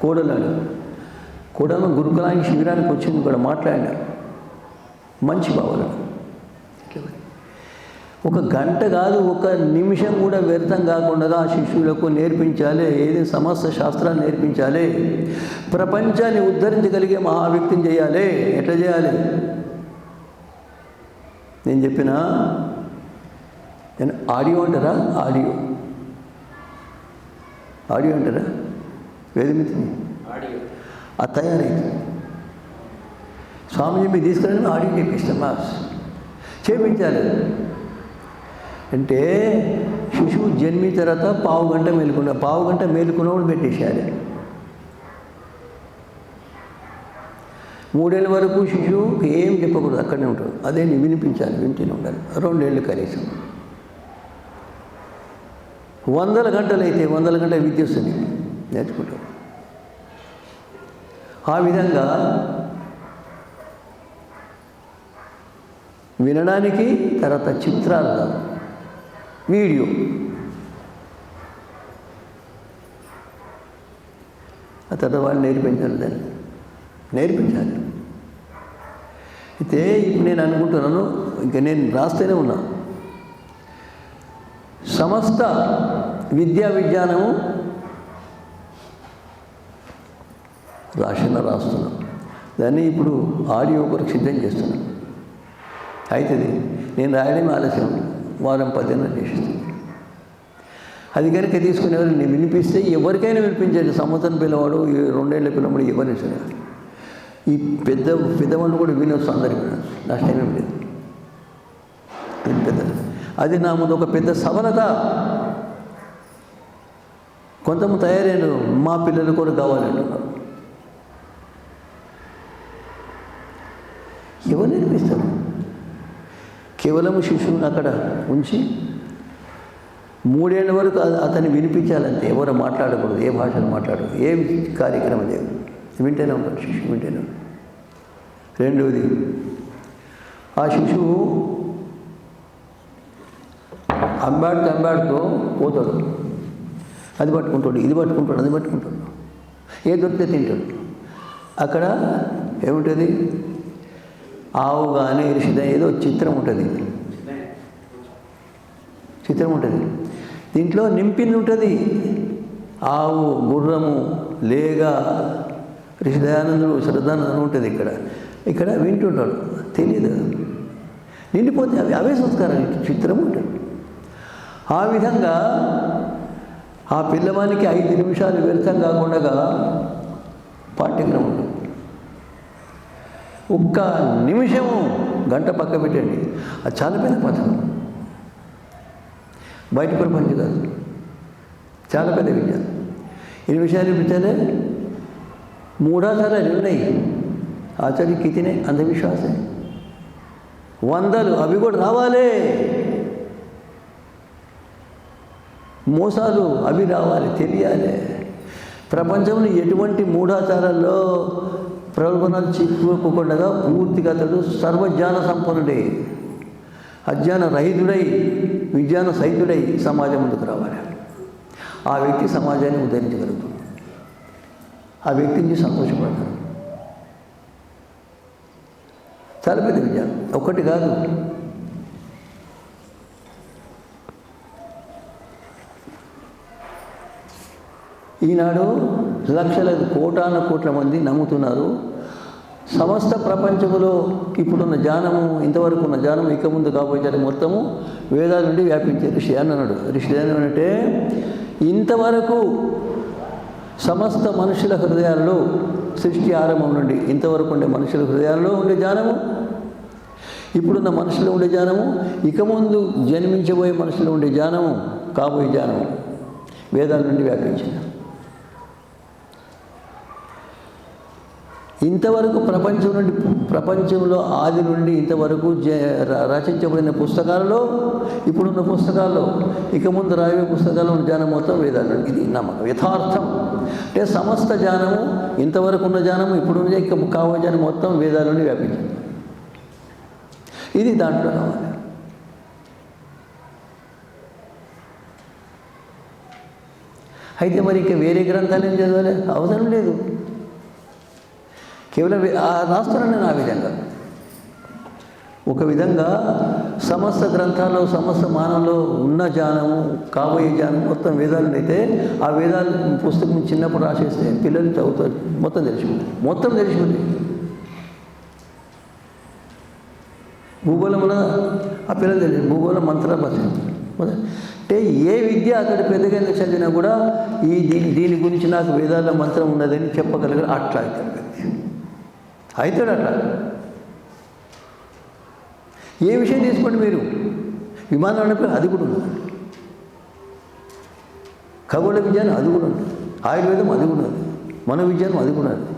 కోడలాడు కోడలు గురుకులానికి శిబిరానికి వచ్చింది కూడా మాట్లాడినాడు మంచి భావన ఒక గంట కాదు ఒక నిమిషం కూడా వ్యర్థం కాకుండా ఆ శిష్యులకు నేర్పించాలి ఏది సమస్త శాస్త్రాన్ని నేర్పించాలి ప్రపంచాన్ని ఉద్ధరించగలిగే మహా వ్యక్తిని చేయాలి. ఎట్లా చేయాలి? నేను చెప్పిన? నేను ఆడియో అంటారా? ఆడియో. ఆడియో అంటారా? ఆడియో. అది తయారైంది స్వామీజీ మీరు తీసుకురండి ఆడియో చెప్పిస్తాం మాస్ చేపించాలి. అంటే శిశువు జన్మిన తర్వాత పావు గంట మేలుకున్న పావు గంట మేలుకున్నప్పుడు పెట్టేసేయాలి మూడేళ్ళ వరకు శిశువుకి ఏం చెప్పకూడదు అక్కడనే ఉంటాడు. అదే వినిపించాలి వింటూనే ఉండాలి. రెండేళ్ళు కనీసం. వందల గంటలు అయితే వందల గంటల విద్య వస్తుంది. నేర్చుకుంటాం. ఆ విధంగా వినడానికి తర్వాత చిత్రాలు వీడియో. ఆ తర్వాత వాళ్ళు నేర్పించాలి దాన్ని. నేర్పించాలి. అయితే ఇప్పుడు నేను అనుకుంటున్నాను ఇంకా నేను రాస్తూనే ఉన్నా. సమస్త విద్యా విజ్ఞానము రాసిన రాస్తున్నాం. దాన్ని ఇప్పుడు ఆడియో కొరకు సిద్ధం చేస్తున్నాను అవుతుంది నేను రాయడం ఆలస్యం వారం పదిహేను చేస్తుంది అది కనుక తీసుకునేవారు నేను వినిపిస్తే ఎవరికైనా వినిపించండి. సంవత్సరం పిల్లవాడు రెండేళ్ళ పిల్లవాడు ఎవరిని సరే ఈ పెద్ద పెద్దవాళ్ళు కూడా వినొచ్చు అందరికి వినొచ్చు నష్టం ఏమి లేదు. పెద్ద అది నా ముందు ఒక పెద్ద సఫలత కొంతమంది తయారైన మా పిల్లలు కూడా కావాలంటున్నారు ఎవరు నేర్పిస్తారు కేవలం శిశువుని అక్కడ ఉంచి మూడేళ్ళ వరకు అతన్ని వినిపించాలంటే ఎవరు మాట్లాడకూడదు ఏ భాషను మాట్లాడదు ఏ కార్యక్రమం లేదు. వింటేనే ఉంటాడు శిశువు వింటేనే ఉంటాడు రెండవది ఆ శిశువు అంబాడుతూ అంబాడుతూ పోతాడు. అది పట్టుకుంటాడు ఇది పట్టుకుంటాడు అది పట్టుకుంటాడు. ఏ దొరికితే తింటాడు. అక్కడ ఏముంటుంది? ఆవు కానీ ఇరిసిద ఏదో చిత్రం ఉంటుంది. చిత్రం ఉంటుంది. దీంట్లో నింపింది ఉంటుంది. ఆవు గుర్రము లేగ రిషిదయానందుడు శ్రద్ధానందుడు ఉంటుంది ఇక్కడ. ఇక్కడ వింటుంటాడు. తెలియదు నిండిపోతే అవి అవే సంస్కారం చిత్రం ఉంటుంది. ఆ విధంగా ఆ పిల్లవానికి ఐదు నిమిషాలు వ్యర్థం కాకుండా పాఠ్యక్రమం ఉంటుంది. ఒక్క నిమిషము గంట పక్క పెట్టండి. అది చాలా పెద్ద పథకం బయట ప్రపంచం కాదు. చాలా పెద్ద విద్య. ఈ విషయాలు విద్యలే మూఢాచారాలు ఉన్నాయి. ఆచార్య కితినే అంధవిశ్వాసే. వందలు అవి కూడా రావాలి. మోసాలు అవి రావాలి తెలియాలి. ప్రపంచంలో ఎటువంటి మూఢాచారాల్లో ప్రలోభనాలు చిక్కుకోకుండా పూర్తిగా అతడు సర్వజ్ఞాన సంపన్నుడే. అజ్ఞాన రహితుడై విజ్ఞాన సహితుడై సమాజం ముందుకు రావాలి. ఆ వ్యక్తి సమాజాన్ని ఉద్ధరించగలుగుతాడు ఆ వ్యక్తి నుంచి సంతోషపడతాడు. చాలా పెద్ద విజ్ఞానం ఒకటి కాదు. ఈనాడు లక్షల కోటాన కోట్ల మంది నమ్ముతున్నారు. సమస్త ప్రపంచంలో ఇప్పుడున్న జ్ఞానము ఇంతవరకు ఉన్న జ్ఞానం ఇక ముందు కాబోయే మొత్తము వేదాల నుండి వ్యాపించే ఋషి అని అన్నాడు. ఋషి అంటే ఇంతవరకు సమస్త మనుషుల హృదయాల్లో సృష్టి ఆరంభం నుండి ఇంతవరకు ఉండే మనుషుల హృదయాల్లో ఉండే జ్ఞానము ఇప్పుడున్న మనుషులు ఉండే జ్ఞానము ఇక ముందు జన్మించబోయే మనుషులు ఉండే జ్ఞానము కాబోయే జ్ఞానము వేదాల నుండి వ్యాపించింది. ఇంతవరకు ప్రపంచం నుండి ప్రపంచంలో ఆది నుండి ఇంతవరకు జ ర- రచించబడిన పుస్తకాలలో ఇప్పుడున్న పుస్తకాల్లో ఇక ముందు రాయే పుస్తకాల్లో ఉన్న జ్ఞానం మొత్తం వేదాలు. ఇది నమ్మకం యథార్థం. అంటే సమస్త జ్ఞానము ఇంతవరకు ఉన్న జ్ఞానము ఇప్పుడున్న ఇక కావే జ్ఞానం మొత్తం వేదాల నుండి వ్యాపించింది. ఇది దాంట్లో కావాలి అయితే మరి ఇక వేరే గ్రంథాలు ఏం చదవాలి? అవసరం లేదు. కేవలం ఆ రాస్తున్నాను నేను ఆ విధంగా. ఒక విధంగా సమస్త గ్రంథాల్లో సమస్త మానవులో ఉన్న జ్ఞానము కాబోయే జ్ఞానం మొత్తం వేదాలు అయితే ఆ వేదాలు పుస్తకం చిన్నప్పుడు రాసేస్తే పిల్లలు చదువుతారు మొత్తం తెలిసిపోతుంది మొత్తం తెలిసిపోతుంది భూగోళం ఆ పిల్లలు తెలియదు. భూగోళం మంత్రాల భాష అంటే ఏ విద్య అతడు పెద్దగా చదివినా కూడా ఈ దీని దీని గురించి నాకు వేదాల మంత్రం ఉన్నదని చెప్పగలిగాడు అట్లా అయితే. వ్యక్తి అవుతాడు అట్లా ఏ విషయం తీసుకోండి మీరు? విమానం నడిపి అది కూడా ఉంది ఖగోళ విజ్ఞానం అది కూడా ఉంది ఆయుర్వేదం అది కూడా ఉంది మన విజ్ఞానం అది కూడా ఉంది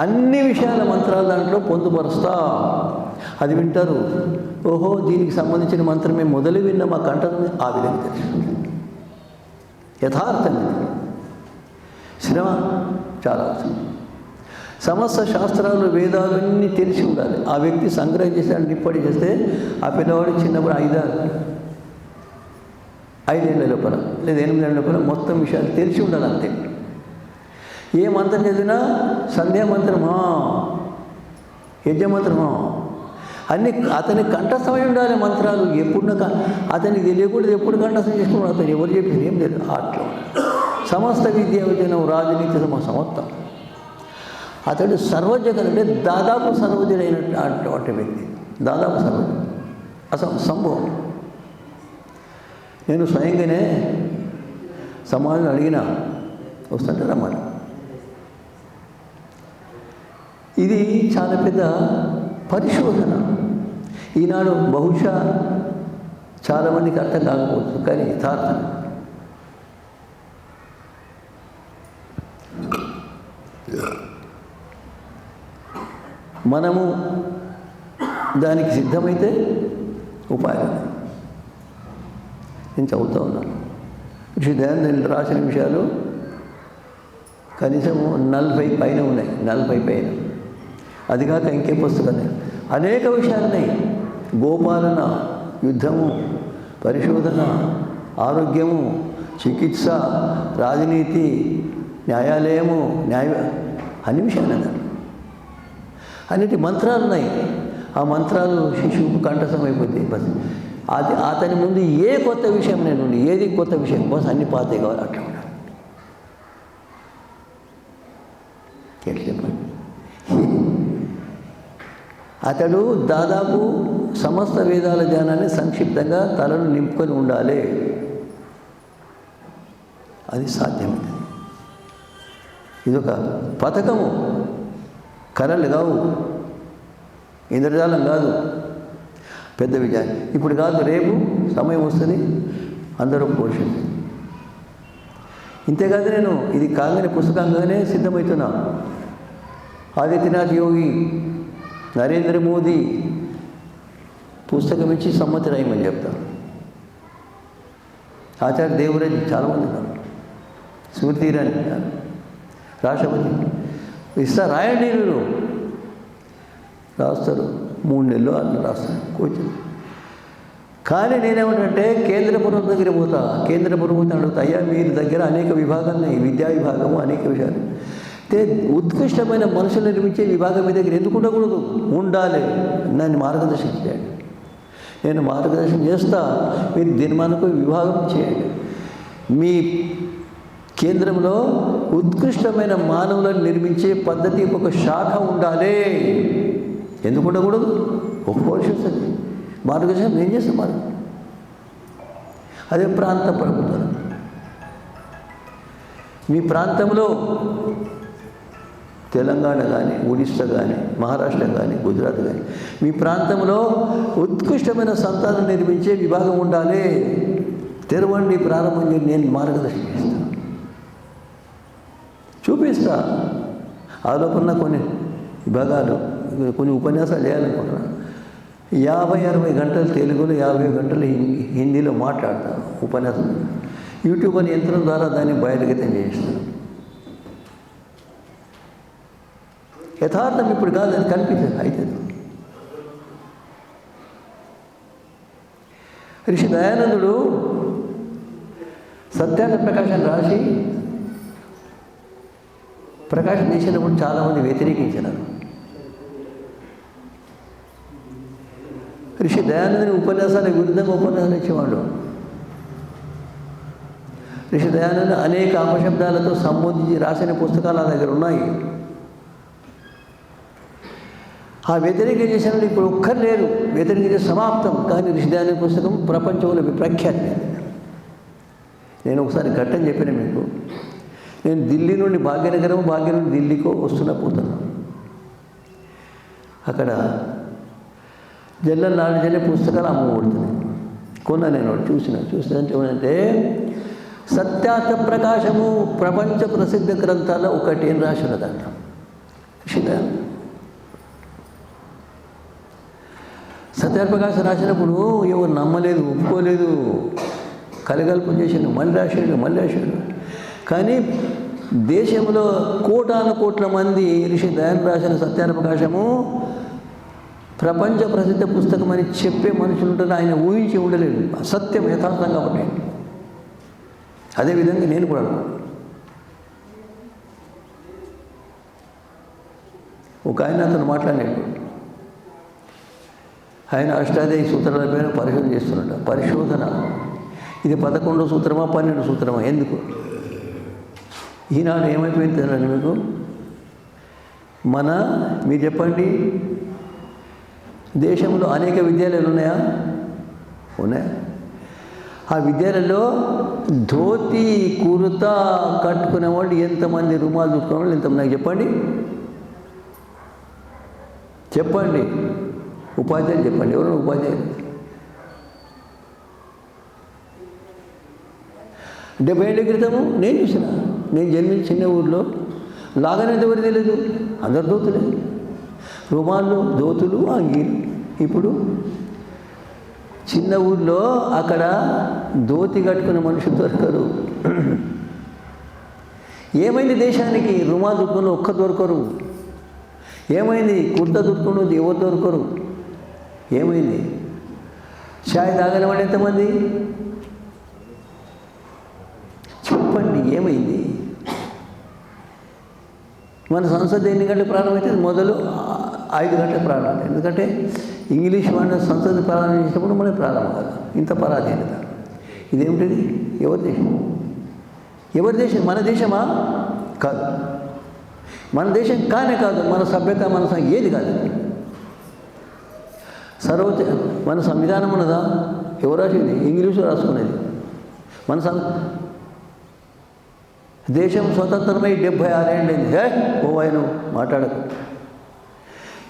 అన్ని విషయాల మంత్రాలు దాంట్లో పొందుపరుస్తా. అది వింటారు. ఓహో దీనికి సంబంధించిన మంత్రమే మొదలు విన్న మా కంఠమే ఆ విధంగా తెలుసు. యథార్థం శ్రమ చాలా అవసరం సమస్త శాస్త్రాలు వేదాలన్నీ తెలిసి ఉండాలి. ఆ వ్యక్తి సంగ్రహం చేసి ఇప్పటి చేస్తే ఆ పిల్లవాడు చిన్నప్పుడు ఐదారు ఐదేళ్ళ లోపల లేదా ఎనిమిదేళ్ళ లోపల మొత్తం విషయాలు తెలిసి ఉండాలి అంతే. ఏ మంత్రం చదివినా సంధ్యా మంత్రమా యజ్ఞ మంత్రమా అన్ని అతని కంఠస్థమై ఉండాలి మంత్రాలు. ఎప్పుడు అతనికి తెలియకూడదు ఎప్పుడు కంఠస్థం చేసుకున్నాడు అతను ఎవరు చెప్పింది ఏం లేదు. అట్లా సమస్త విద్యా విజయనం రాజనీతి సమ సమత్తం అతడు సర్వజ్ఞుడు అంటే దాదాపు సర్వజ్ఞుడైన అటువంటి వ్యక్తి. దాదాపు సర్వజుడు అసలు సంభవం. నేను స్వయంగానే సమాజం అడిగిన వస్తుంటే రమ్మని. ఇది చాలా పెద్ద పరిశోధన. ఈనాడు బహుశా చాలామందికి అర్థం కాకపోవచ్చు కానీ యథార్థం మనము దానికి సిద్ధమైతే ఉపాయం నేను చదువుతూ ఉన్నాను. శ్రీ దయానంద రాసిన విషయాలు కనీసం నలభై పైన ఉన్నాయి. నలభై పైన. అది కాక ఇంకే పుస్తకాలు అనేక విషయాలు ఉన్నాయి. గోపాలన యుద్ధము పరిశోధన ఆరోగ్యము చికిత్స రాజనీతి న్యాయాలయము న్యాయ అన్ని విషయాలు అన్నారు అన్నిటి మంత్రాలు ఉన్నాయి. ఆ మంత్రాలు శిశువుకు కంఠసం అయిపోతాయి బస్. అది అతని ముందు ఏ కొత్త విషయం నేను ఏది కొత్త విషయం? బస్ అన్ని పాతే కావాలి అట్లా ఉండాలి. ఎట్లా చెప్పండి అతడు దాదాపు సమస్త వేదాల జ్ఞానాన్ని సంక్షిప్తంగా తలను నింపుకొని ఉండాలి. అది సాధ్యమైనది ఇదొక పథకము. కళలు కావు. ఇంద్రజాలం కాదు. పెద్ద విజయం. ఇప్పుడు కాదు రేపు సమయం వస్తుంది అందరూ పోషించి. ఇంతేకాదు నేను ఇది కాగానే పుస్తకంగానే సిద్ధమవుతున్నా. ఆదిత్యనాథ్ యోగి నరేంద్ర మోదీ పుస్తకం ఇచ్చి సమ్మతి రాయమని చెప్తాను ఆచార్య దేవరాజు చాలామంది ఉన్నారు. స్మృతి ఇరాని రాష్ట్రపతి. ఇస్తా రాయండి మీరు. రాస్తారు. మూడు నెలలు అన్న రాస్తారు కోచింగ్ కానీ నేనేమంటే కేంద్ర ప్రభుత్వం దగ్గర పోతా. కేంద్ర ప్రభుత్వం అడుగుతా అయ్యా మీరు దగ్గర అనేక విభాగాలు ఉన్నాయి. విద్యా విభాగము అనేక విషయాలు. అయితే ఉత్కృష్టమైన మనుషులు నిర్మించే విభాగం మీ దగ్గర ఎందుకు ఉండకూడదు? ఉండాలి. నన్ను మార్గదర్శనం చేయండి. నేను మార్గదర్శనం చేస్తా. మీరు దినమానకు విభాగం చేయండి. మీ కేంద్రంలో ఉత్కృష్టమైన మానవులను నిర్మించే పద్ధతి ఒక శాఖ ఉండాలి. ఎందుకు ఉండకూడదు? ఒక ఒప్పుకోవాల్సి మార్గదర్శనం ఏం చేస్తాం మార్గం అదే ప్రాంత ప్రభుత్వం మీ ప్రాంతంలో తెలంగాణ కానీ ఒడిస్సా కానీ మహారాష్ట్ర కానీ గుజరాత్ కానీ మీ ప్రాంతంలో ఉత్కృష్టమైన సంతానం నిర్మించే విభాగం ఉండాలి. తెరవండి ప్రారంభం నేను మార్గదర్శనం. చేస్తాను చూపిస్తా. ఆలోపన కొన్ని విభాగాలు కొన్ని ఉపన్యాసాలు చేయాలనుకుంటున్నా యాభై అరవై గంటలు తెలుగులో యాభై గంటలు హిందీలో మాట్లాడతాను ఉపన్యాసం. యూట్యూబ్ అనే యంత్రం ద్వారా దాన్ని బయటగతం చేయిస్తాను. యథార్థం ఇప్పుడు కాదు అది కనిపించదు అయితే ఋషి దయానందుడు సత్యాన్ని ప్రకాశం రాసి ప్రకాశం చేసినప్పుడు చాలామంది వ్యతిరేకించినారు. ఋషి దయానందుని ఉపన్యాసాలకు విరుద్ధంగా ఉపన్యాసాలు ఇచ్చేవాడు ఋషి దయానంద అనేక అపశబ్దాలతో సంబోధించి రాసిన పుస్తకాలు నా దగ్గర ఉన్నాయి. ఆ వ్యతిరేకం చేసిన ఇప్పుడు ఒక్కరు లేరు. వ్యతిరేకించే సమాప్తం. కానీ ఋషి దయానంద పుస్తకం ప్రపంచంలో ప్రఖ్యాతి. నేను ఒకసారి ఘట్టం చెప్పిన మీకు. నేను ఢిల్లీ నుండి భాగ్యనగరం భాగ్య నుండి ఢిల్లీకో వస్తున్నా పోతున్నాను అక్కడ జల్ల నాలెడ్జ్ అనే పుస్తకాలు అమ్మబడుతున్నాయి కొన్నా నేను చూసిన. చూసిన ఏమంటే సత్యార్థ ప్రకాశము ప్రపంచ ప్రసిద్ధ గ్రంథాల్లో ఒకటి ఏం రాసినదంట సత్యార్థ ప్రకాశం రాసినప్పుడు ఎవరు నమ్మలేదు ఒప్పుకోలేదు. కలగల్పం చేసిండు మళ్ళీ రాసాడు మళ్ళీ రాసాడు. కానీ దేశంలో కోటాను కోట్ల మంది ఋషి దయాన్ రాసిన సత్యాన ప్రకాశము ప్రపంచ ప్రసిద్ధ పుస్తకం అని చెప్పే మనుషులు ఉంటారు ఆయన ఊహించి ఉండలేడు. అసత్యం యథార్థంగా ఉన్నాయి అదేవిధంగా నేను కూడా ఒక ఆయన అతను మాట్లాడాడు ఆయన అష్టాదేవి సూత్రాల పైన పరిశోధన చేస్తున్నాడు. పరిశోధన. ఇది పదకొండో సూత్రమా పన్నెండు సూత్రమా? ఎందుకు? ఈనాడు ఏమైపోయింది తెలియదు మీకు? మన మీరు చెప్పండి దేశంలో అనేక విద్యాలయాలు ఉన్నాయా? ఉన్నాయా? ఆ విద్యాలయంలో ధోతి కుర్తా కట్టుకునే వాళ్ళు ఎంతమంది రుమాలు చుట్టుకునే వాళ్ళు ఎంతమంది? నాకు చెప్పండి. చెప్పండి. ఉపాధ్యాయులు చెప్పండి. ఎవరు ఉపాధ్యాయులు? డెబ్బై ఏళ్ళ క్రితము నేను చూసిన. నేను జన్మించిన చిన్న ఊర్లో లాగనేది ఎవరు తెలియదు అందరు దోతులే. రుమాన్లు దోతులు అంగీలు. ఇప్పుడు చిన్న ఊర్లో అక్కడ దోతి కట్టుకునే మనుషులు దొరకరు. ఏమైంది దేశానికి? రుమా దుక్కుని ఒక్క దొరకరు. ఏమైంది? కుర్త దుక్కున్నది ఎవరు దొరకరు? ఏమైంది? ఛాయ్ తాగని ఎంతమంది? చెప్పండి ఏమైంది? మన సంసద్ ఎన్ని గంటలకు ప్రారంభమైతే మొదలు ఐదు గంటలకు ప్రారంభం ఎందుకంటే ఇంగ్లీష్ వాళ్ళ సంసద్ ప్రారంభం చేసినప్పుడు మనకి ప్రారంభం కాదు. ఇంత పరాధీనత. ఇదేమిటిది? ఎవరి దేశం? ఎవరి దేశం? మన దేశమా? కాదు. మన దేశం కానే కాదు. మన సభ్యత మన ఏది కాదు. సర్వ మన సంవిధానం ఉన్నదా? ఎవరు రాసింది? ఇంగ్లీషు రాసుకునేది. మన సం దేశం స్వతంత్రమై డెబ్భై ఆరేళ్ళైంది హే ఓ ఆయన మాట్లాడకు.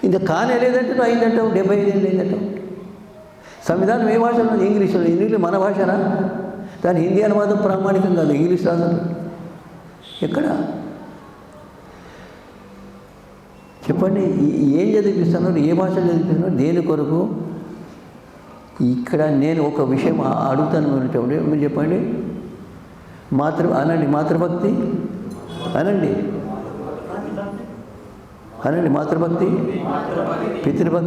ఇంకా కానే లేదంటే అయిందంటావు డెబ్బై ఐదు ఏళ్ళు అయిందంటావు. సంవిధానం ఏ భాషలో ఉంది ఇంగ్లీష్లో ఇంగ్లీష్ మన భాషనా? దాని హిందీ అనువాదం ప్రామాణికం కాదు ఇంగ్లీష్ రాదు. ఎక్కడ? చెప్పండి ఏం చదివిస్తున్నారు ఏ భాష చదివిస్తున్నారు దేని కొరకు? ఇక్కడ నేను ఒక విషయం అడుగుతాను మీరు మీరు చెప్పండి. మాతృ అనండి మాతృభక్తి? అనండి. అనండి మాతృభక్తి? పితృభక్తి?